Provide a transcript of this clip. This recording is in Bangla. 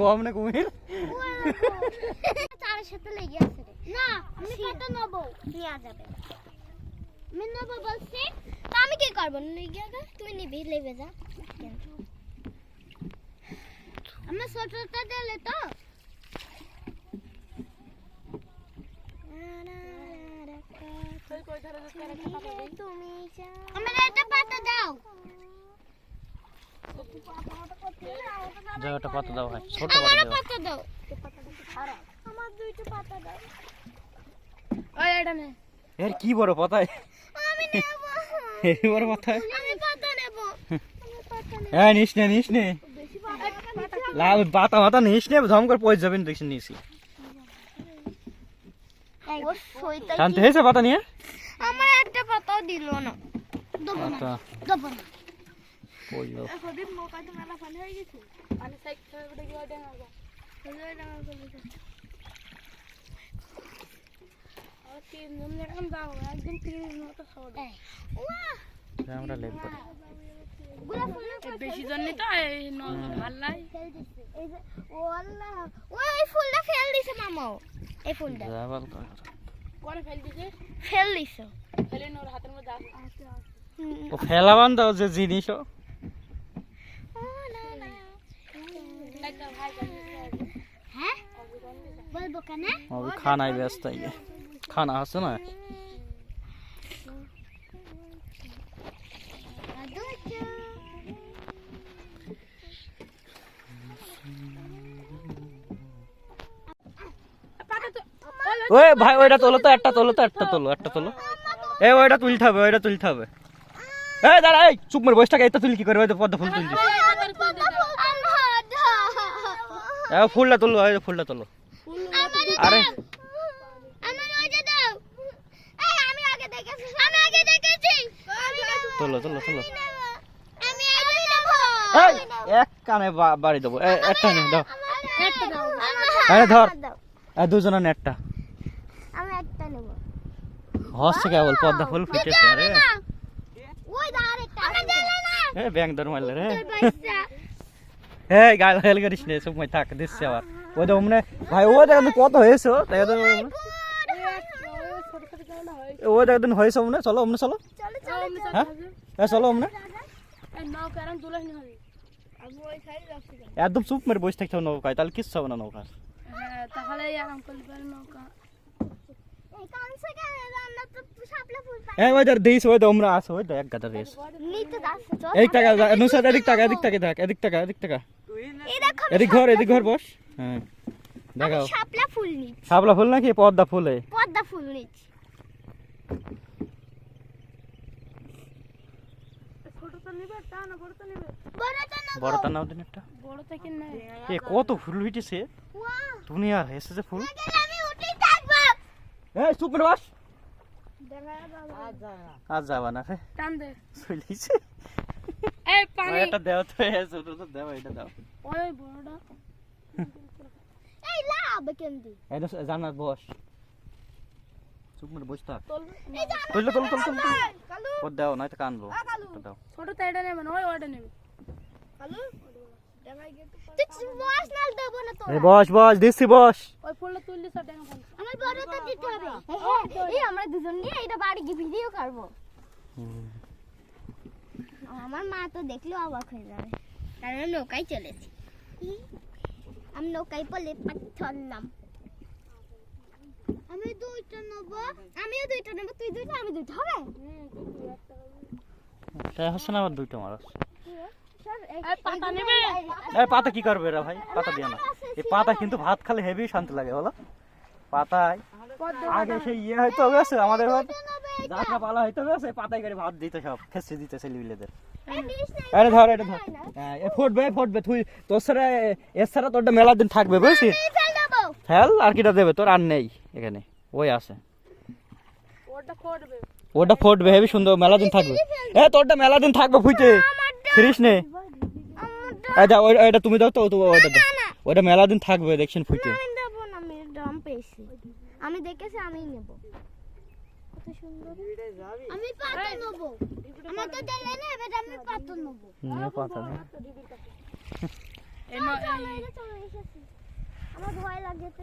কম না কুমির। তার সাথে লেগে আছে না আমি পাতা নেব? নেওয়া যাবে আমি নেব বলছি তা আমি কি করব? নিয়ে তুই নিবি লেবে যা। আমার ছোটটা দিলে তো। তুমি আমার একটা পাতা দাও। যা ওটা পাতা দাও ভাই ছোট পাতা দাও। পাতা দাও। আমার দুইটা পাতা দাও। ওই এটা নে। এর কি বড় পাতায় আমি নেব। এই বড় পাতা? আমি পাতা নেব। হ্যাঁ নিস নে নিস নে। বেশি পাতা লাভ পাতা মাথা নিস নে ধম করে পয়সা যাবেন দেখছি নিসি ও সইতা শান্তি হয়েছে পাতা নিয়ে? আমার একটা পাতাও দিল না। দেবো না। দেবো না। পড়ল সদীপ নৌকা তো মেলা পানি হয়ে গেছে। পানি সাইড থেকে গা বেশি জন নি তো এই ভালো ফুলটা ফেল দিছে মামাও এই ফুলটা। কোন ফেল দিছে? ফেল দিছে। ফেলে নোর হাতের মধ্যে। ও ফেলাবান দাও যে জিনিস ও। ও না, না। একটা ভাই হ্যাঁ বলব খানায় ব্যস্ত খানা আছে না ওই ভাই ওইটা তোলো তো একটা তোলো তো একটা তোলো একটা তোলো এ ওইটা তুলতে হবে ওইটা তুলতে হবে এ দাঁড়া এই চুপ মেরে বসটাকে এটা তুলি কি করে তো পদ্ম ফুল তুলছি এ ফুলটা তোলো এই ফুলটা তোলো আরে। আমার ওইটা দাও। এই আমি আগে দেখেছি আমি আগে দেখেছি। আমি নেব। তোলো তোলো তোলো আমি আগে নেব। এই এক কানে বা- বাড়ি দেবো। এ, একটা নে দাও। একটা দাও। আরে ধর। দুজনের নেটটা। আমি একটা নেব। হচ্ছে কেবল পদ্মা ফুল ফুটেছে আরে ওই দা আরেকটা। আমি দিলে না। এ ব্যাং ধর মারলে রে। এই গাল হেল করিস নে সময় থাক দিচ্ছে আবার। ওই তো অমনে ভাই ও দেখুন কত হয়েছে তাই তো ছোট ছোট কেমন হয় ও দেখুন হয়েছে অমনে চলো অমনে চলো। চলো চলো হ্যাঁ? চলো অমনে একদম চুপ মেরে বসে থাকতে হবে নৌকায় তাহলে কিচ্ছু হবে না নৌকার। হ্যাঁ তাহলে আরাম করলে পারে নৌকা। এই কানসে কেন রান্না তো শাপলা ফুল পাই এই ওই ধর দিস ওই তো আমরা আসো ওই তো এক গাদা রেস এদিক টাকা নুসাদ এদিক টাকা এদিক টাকা দেখ এদিক টাকা এদিক টাকা। এদিক ঘর এদিক ঘর বস। হ্যাঁ দেখাও। শাপলা ফুল নিচ্ছি। শাপলা ফুল নাকি? পদ্মা ফুলে। পদ্মা ফুল নিচ্ছি। বড়টা নাও দিন একটা। এ কত ফুল হইতেছে তুমি আর এসেছে ফুল। এই চুপ মেরে বস। আজ যাবা। না। রে চলেছে এই পানি। এটা দেও তো এ ছোট তো দেও এটা দাও। ওই বড়টা। এই লাভ এটা বস চুপ মেরে বস থাক তুল তুল তুল কানবো দাও ছোট তো এটা নেবে ওটা নেবে কালু গিয়ে বস বস দিচ্ছি বস আমার বড়টা দিতে হবে এই আমরা দুজন নিয়ে এটা বাড়ি গিয়ে ভিডিও করব আমার মা তো দেখলেও অবাক হয়ে যাবে কারণ নৌকায় চলেছি আমি নৌকায় পড়লে চললাম আমি দুইটা নেব আমিও দুইটা নেব তুই দুইটা আমি দুইটা হবে তাই হচ্ছে না আবার দুইটা মারস এই পাতা নেবে কি করবে রে ভাই পাতা দিয়ে না এই পাতা কিন্তু ভাত খালে হেভি শান্তি লাগে বলো পাতায় আগে সেই ইয়ে হয়তো গেছে আমাদের যাত্রা পালা হয়তো গেছে পাতায় করে ভাত দিতে সব খেসে দিতে ছেলেপিলেদের আরে ধর এটা ধর। হ্যাঁ, এ ফুটবে ফুটবে। তুই তোর সারা এর সারা তোরটা মেলা দিন থাকবে বুঝছিস? ফেল আর কিটা দেবে? তোর আর নেই এখানে। ওই আছে। ওটা ফুটবে হেভি সুন্দর মেলা দিন থাকবে। এ তোরটা মেলা দিন থাকবে ফুটে। ফিরিস নে। ওই- ওইটা তুমি দাও তো তো ওইটা দাও। ওইটা মেলা দিন থাকবে দেখছেন ফুটে। আমি দেবো না আমি দাম পেয়েছি। আমি দেখেছি আমি নেব। কত সুন্দর। আমি পাতা নেব আমার তো দিলে না এবার আমি পাতা। আমার ভয় লাগছে